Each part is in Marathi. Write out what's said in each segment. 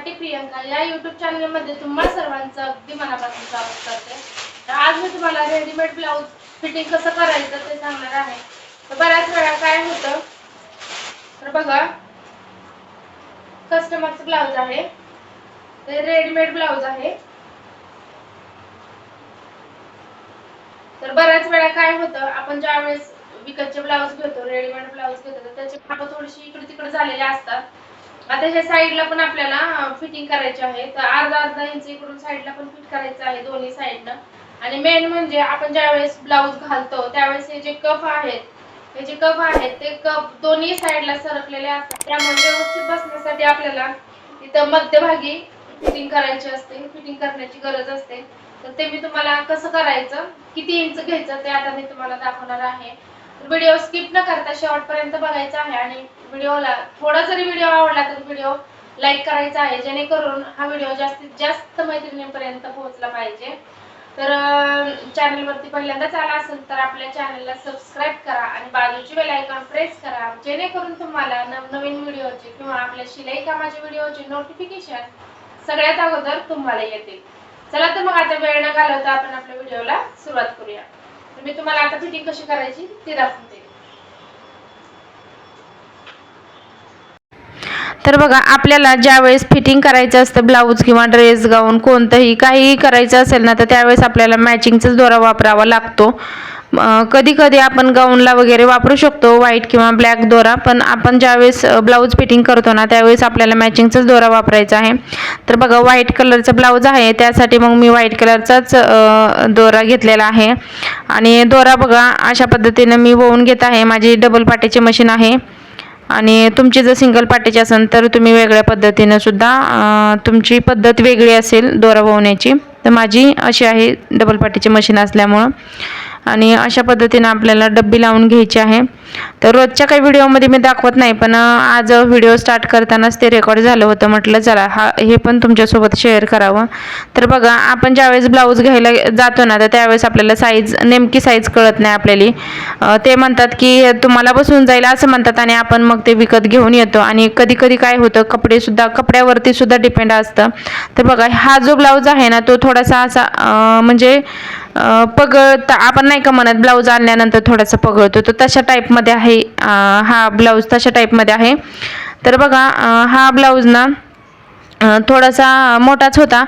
मराठी प्रियंका या युट्यूब चॅनलमध्ये तुम्हाला सर्वांचं अगदी मनापासून स्वागत करते. तर आज मी तुम्हाला रेडीमेड ब्लाऊज फिटिंग कसं करायचं ते सांगणार आहे. तर बऱ्याच वेळा काय होतं तर बघा कस्टमरचं ब्लाऊज आहे. ते रेडीमेड ब्लाऊज आहे. तर बऱ्याच वेळा काय होतं आपण ज्या वेळेस विकतचे ब्लाऊज घेतो रेडीमेड ब्लाऊज घेतो तर त्याची खापं थोडीशी इकडे तिकडे झालेले असतात. आता ह्या साईडला पण आपल्याला फिटिंग करायची आहे. तर अर्धा अर्धा इंच इकडून साईडला पण फिट करायचं आहे दोन्ही साईडनं. आणि मेन म्हणजे आपण ज्या वेळेस ब्लाऊज घालतो त्यावेळेस हे जे कफ आहेत हे जे कफ आहेत ते कफ दोन्ही साईडला सरकलेले असतात. त्यामुळे व्यवस्थित बसण्यासाठी आपल्याला इथं मध्यभागी फिटिंग करायची असते. फिटिंग करण्याची गरज असते. तर ते मी तुम्हाला कसं करायचं किती इंच घ्यायचं ते आता मी तुम्हाला दाखवणार आहे. व्हिडिओ स्किप न करता शेवटपर्यंत बघायचा आहे आणि व्हिडिओला थोडा जरी व्हिडिओ आवडला तर व्हिडिओ लाईक करायचा आहे. जेणेकरून हा व्हिडिओ जास्तीत जास्त मैत्रिणींपर्यंत पोहोचला पाहिजे. तर चॅनलवरती पहिल्यांदाच आला असेल तर आपल्या चॅनलला सबस्क्राईब करा आणि बाजूची बेल आयकॉन प्रेस करा. जेणेकरून तुम्हाला नवनवीन व्हिडिओचे किंवा आपल्या शिलाई कामाचे व्हिडिओचे नोटिफिकेशन सगळ्यात अगोदर तुम्हाला येतील. चला तर मग आता वेळ न घालवता आपण आपल्या व्हिडिओला सुरुवात करूया. मी तुम्हाला आता फिटिंग कशी करायची ती दाखवते. तर बघा आपल्याला ज्यावेळेस फिटिंग करायचं असतं ब्लाऊज किंवा ड्रेस गाऊन कोणतंही काहीही करायचं असेल ना तर त्यावेळेस आपल्याला मॅचिंगचाच दोरा वापरावा लागतो. कधी कधी आपण गाऊनला वगैरे वापरू शकतो व्हाईट किंवा ब्लॅक दोरा पण आपण ज्यावेळेस ब्लाऊज फिटिंग करतो ना त्यावेळेस आपल्याला मॅचिंगचाच दोरा वापरायचा आहे. तर बघा व्हाईट कलरचा ब्लाऊज आहे त्यासाठी मग मी व्हाईट कलरचाच दोरा घेतलेला आहे. आणि दोरा बघा अशा पद्धतीनं मी वळून घेत आहे. माझी डबल पाट्याची मशीन आहे. आणि तुमची जर सिंगल पाट्याची असेल तर तुम्ही वेगळ्या पद्धतीनं सुद्धा तुमची पद्धत वेगळी असेल दोरा वळवण्याची तर माझी अशी आहे डबल पाटीची मशीन असल्यामुळं. आणि अशा पद्धतीनं आपल्याला डब्बी लावून घ्यायची आहे. तर रोजच्या काही व्हिडिओमध्ये मी दाखवत नाही पण आज व्हिडिओ स्टार्ट करतानाच ते रेकॉर्ड झालं होतं. म्हटलं चला हा हे पण तुमच्यासोबत शेअर करावं. तर बघा आपण ज्यावेळेस ब्लाऊज घ्यायला जातो ना तर त्यावेळेस आपल्याला साईज नेमकी साईज कळत नाही आपल्याला. ते म्हणतात की तुम्हाला बसून जाईल असं म्हणतात आणि आपण मग ते विकत घेऊन येतो. आणि कधी कधी काय होतं कपडेसुद्धा कपड्यावरती सुद्धा डिपेंड असतं. तर बघा हा जो ब्लाऊज आहे ना तो थोडासा असा म्हणजे पगळता आपण नाही का म्हणत ब्लाऊज आणल्यानंतर थोडासा पगळतो. तर तशा टाईपमध्ये आहे हा ब्लाऊज तशा टाईपमध्ये आहे. तर बघा हा ब्लाऊज ना थोडासा मोठाच होता.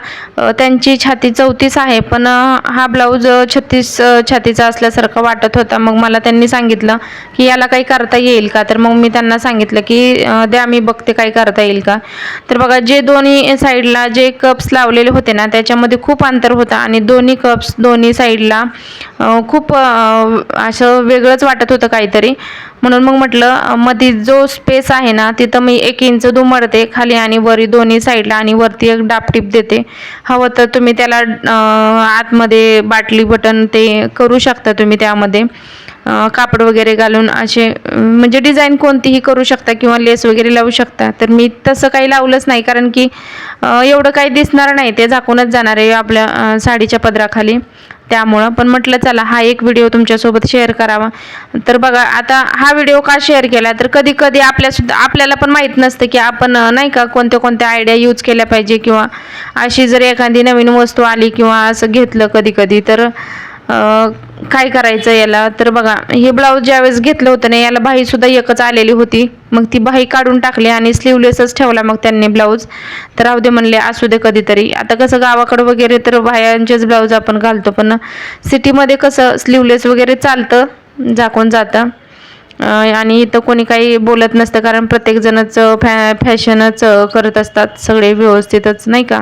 त्यांची छाती चौतीस आहे पण हा ब्लाऊज छत्तीस छातीचा असल्यासारखा वाटत होता. मग मला त्यांनी सांगितलं की याला काही करता येईल का? तर मग मी त्यांना सांगितलं की द्या मी बघते काही करता येईल का? तर बघा जे दोन्ही साईडला जे कप्स लावलेले होते ना त्याच्यामध्ये खूप अंतर होता आणि दोन्ही कप्स दोन्ही साईडला खूप असं वेगळंच वाटत होतं काहीतरी. म्हणून मग म्हटलं मध्ये जो स्पेस आहे ना तिथं मी एक इंच दुमडते खाली आणि वरी दोन्ही साईडला आणि वरती एक डापटीप देते. हवं तर तुम्ही त्याला आतमध्ये बाटली बटन ते करू शकता तुम्ही त्यामध्ये. कापड वगैरे घालून असे म्हणजे डिझाईन कोणतीही करू शकता किंवा लेस वगैरे लावू शकता. तर मी तसं काही लावलंच नाही कारण की एवढं काही दिसणार नाही. ते झाकूनच जाणार आहे आपल्या साडीच्या पदराखाली. त्यामुळं पण म्हटलं चला हा एक व्हिडिओ तुमच्यासोबत शेअर करावा. तर बघा आता हा व्हिडिओ का शेअर केला? तर कधी कधी आपल्यासुद्धा आपल्याला पण माहीत नसतं की आपण नाही का कोणत्या कोणत्या आयडिया यूज केल्या पाहिजे किंवा अशी जर एखादी नवीन वस्तू आली किंवा असं घेतलं कधी कधी तर काय करायचं याला? तर बघा हे ब्लाऊज ज्यावेळेस घेतलं होतं ना याला बाही सुद्धा एकच आलेली होती. मग ती बाही काढून टाकली आणि स्लीवलेसच ठेवला मग त्यांनी ब्लाऊज तर राहू दे म्हणले असू दे कधीतरी. आता कसं गावाकडं वगैरे तर बाह्यांचेच ब्लाऊज आपण घालतो पण सिटीमध्ये कसं स्लीवलेस वगैरे चालतं झाकून जातं. आणि इथं कोणी काही बोलत नसतं कारण प्रत्येकजणच फॅ फॅशनच करत असतात सगळे व्यवस्थितच नाही का?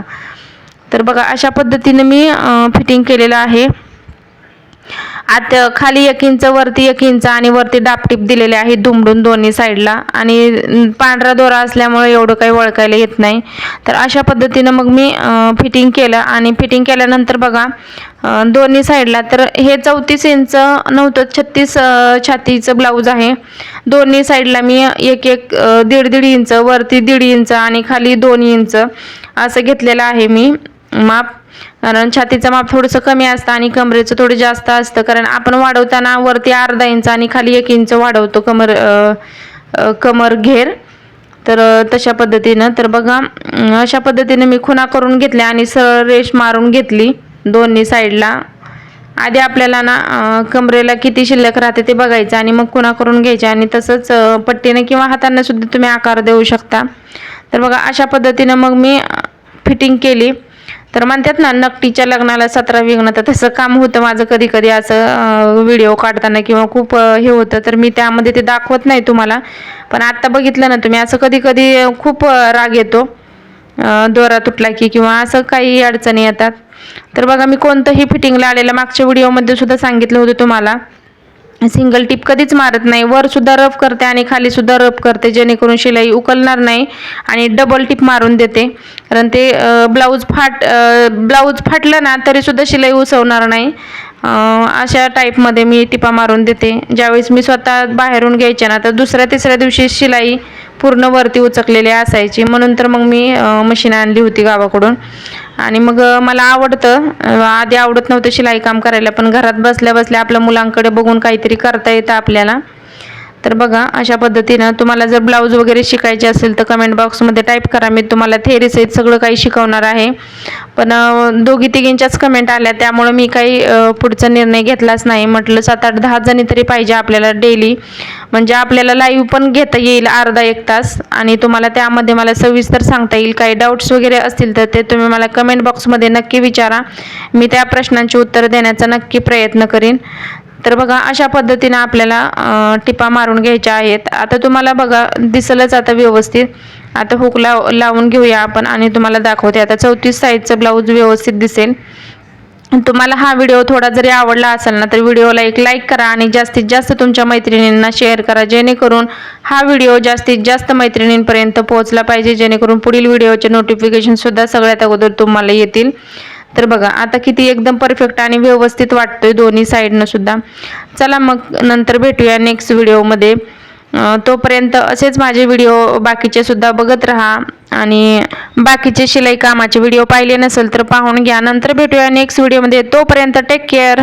तर बघा अशा पद्धतीने मी फिटिंग केलेलं आहे. आत खाली एक इंच वरती एक इंच आणि वरती डापटीप दिलेले आहे दुमडून दोन्ही साईडला. आणि पांढरा दोरा असल्यामुळे एवढं काही वळकायला येत नाही. तर अशा पद्धतीनं मग मी फिटिंग केलं. आणि फिटिंग केल्यानंतर बघा दोन्ही साईडला. तर हे चौतीस इंच नव्हतं छत्तीस छातीचं ब्लाऊज आहे. दोन्ही साईडला मी एक एक दीड दीड इंच वरती दीड इंच आणि खाली दोन इंच असं घेतलेलं आहे मी. माप कारण छातीचं माप थोडंसं कमी असतं आणि कमरेचं थोडं जास्त असतं. कारण आपण वाढवताना वरती अर्धा इंच आणि खाली एक इंच वाढवतो कमर कमर घेर. तर तशा पद्धतीनं. तर बघा अशा पद्धतीनं मी खुणा करून घेतल्या आणि सरळ रेष मारून घेतली दोन्ही साईडला. आधी आपल्याला ना कमरेला किती शिल्लक राहते ते बघायचं आणि मग खुणा करून घ्यायचे. आणि तसंच पट्टीने किंवा हाताने सुद्धा तुम्ही आकार देऊ शकता. तर बघा अशा पद्धतीनं मग मी फिटिंग केली. तर म्हणतात ना नकटीच्या लग्नाला सतरा विघ्न तर तसं काम होतं माझं कधी कधी असं व्हिडिओ काढताना किंवा खूप हे होतं. तर मी त्यामध्ये ते दाखवत नाही तुम्हाला. पण आत्ता बघितलं ना तुम्ही असं कधी कधी खूप राग येतो. दोरा तुटला की किंवा असं काही अडचणी येतात. तर बघा मी कोणतंही फिटिंगला आलेलं मागच्या व्हिडिओमध्ये सुद्धा सांगितलं होतं तुम्हाला. सिंगल टिप कधीच मारत नाही. वर सुद्धा रफ करते आणि खाली सुद्धा रफ करते जेणेकरून शिलाई उकलणार नाही आणि डबल टिप मारून देते. कारण ते ब्लाऊज फाट ब्लाऊज फाटलं ना तरी सुद्धा शिलाई उसवणार नाही. अशा टाईपमध्ये मी टिपा मारून देते. ज्यावेळेस मी स्वतः बाहेरून घ्यायचे ना तर दुसऱ्या तिसऱ्या दिवशी शिलाई पूर्ण वरती उचकलेली असायची. म्हणून तर मग मी मशीन आणली होती गावाकडून. आणि मग मला आवडतं. आधी आवडत नव्हतं शिलाई काम करायला पण घरात बसल्या बसल्या आपल्या मुलांकडे बघून काहीतरी करता येतं आपल्याला. तर बघा अशा पद्धतीनं तुम्हाला जर ब्लाऊज वगैरे शिकायचे असेल तर कमेंट बॉक्समध्ये टाईप करा. मी तुम्हाला थेरीसहित सगळं काही शिकवणार आहे. पण दोघी तिघींच्याच कमेंट आल्या. त्यामुळं मी काही पुढचा निर्णय घेतलाच नाही. म्हटलं सात आठ दहा जणी तरी पाहिजे आपल्याला डेली म्हणजे आपल्याला लाईव्ह पण घेता येईल अर्धा एक तास. आणि तुम्हाला त्यामध्ये मला सविस्तर सांगता येईल. काही डाऊट्स वगैरे असतील तर ते तुम्ही मला कमेंट बॉक्समध्ये नक्की विचारा. मी त्या प्रश्नांची उत्तर देण्याचा नक्की प्रयत्न करीन. तर बघा अशा पद्धतीनं आपल्याला टिपा मारून घ्यायच्या आहेत. आता तुम्हाला बघा दिसलंच आता व्यवस्थित. आता हुक लाव लावून घेऊया आपण आणि तुम्हाला दाखवते. आता चौतीस साईजचं ब्लाऊज व्यवस्थित दिसेल. तुम्हाला हा व्हिडिओ थोडा जरी आवडला असेल ना तर व्हिडिओला एक लाईक करा आणि जास्तीत जास्त तुमच्या मैत्रिणींना शेअर करा. जेणेकरून हा व्हिडिओ जास्तीत जास्त मैत्रिणींपर्यंत पोहोचला पाहिजे. जेणेकरून पुढील व्हिडिओचे नोटिफिकेशनसुद्धा सगळ्यात अगोदर तुम्हाला येतील. तर बघा आता किती एकदम परफेक्ट आणि व्यवस्थित वाटतोय दोन्ही साईडनं सुद्धा. चला मग नंतर भेटूया नेक्स्ट व्हिडिओमध्ये तोपर्यंत असेच माझे व्हिडिओ बाकीचे सुद्धा बघत राहा. आणि बाकीचे शिलाई कामाचे व्हिडिओ पाहिले नसेल तर पाहून घ्या. नंतर भेटूया नेक्स्ट व्हिडिओमध्ये तोपर्यंत टेक केअर